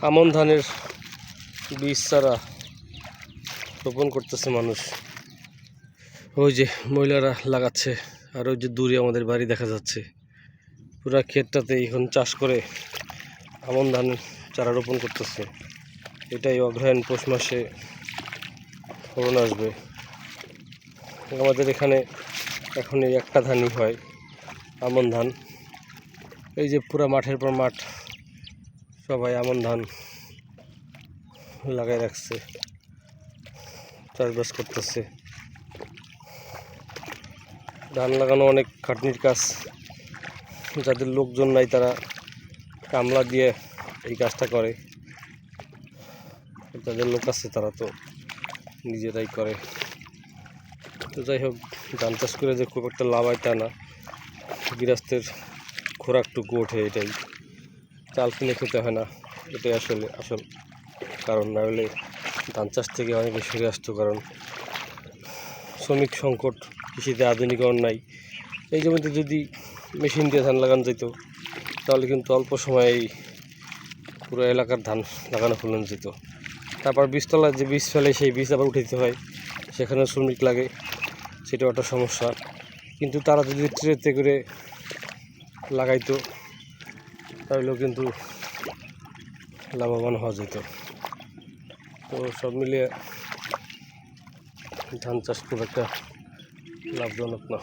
আমন ধানের বীজ চারা রোপণ করতেছে মানুষ। ওই যে মহিলারা লাগাচ্ছে, আর ওই যে দূরে আমাদের বাড়ি দেখা যাচ্ছে। পুরা ক্ষেতটাতে এখন চাষ করে আমন ধান চারা রোপণ করতেছে। এটাই অগ্রহায়ণ পৌষ মাসে ফলন আসবে। আমাদের এখানে এখন এই একটা ধানই হয় আমন ধান। এই যে পুরা মাঠের পর মাঠ সবাই আমন ধান লাগাই রাখছে, চাষবাস করতেছে। ধান লাগানো অনেক খাটনির কাজ, যাদের লোকজন নাই তারা কামলা দিয়ে এই কাজটা করে। যাদের লোক আছে তারা তো নিজেরাই করে। তো যাই হোক, ধান চাষ করে যে খুব একটা লাভ হয় তা না। গৃহস্থের খোরাকটুকু ওঠে এটাই। চাল কিনে খেতে হয় না। এটাই আসলে আসল কারণ, না হলে ধান চাষ থেকে অনেকে সরে আসতো কারণ শ্রমিক সংকট, কৃষিতে আধুনিকরণ নাই এই জমিতে যদি মেশিন দিয়ে ধান লাগানো যেত, তাহলে কিন্তু অল্প সময়েই পুরো এলাকার ধান লাগানো ফলন যেত। তারপর বীজতলায় যে বীজ ফেলে সেই বীজ আবার উঠাইতে হয়, সেখানে শ্রমিক লাগে, সেটাও একটা সমস্যা। কিন্তু তারা যদি ট্রেতে করে লাগাইতো তাহলেও কিন্তু লাভবান হওয়া যেত। তো সব মিলিয়ে ধান চাষ খুব একটা লাভজনক না।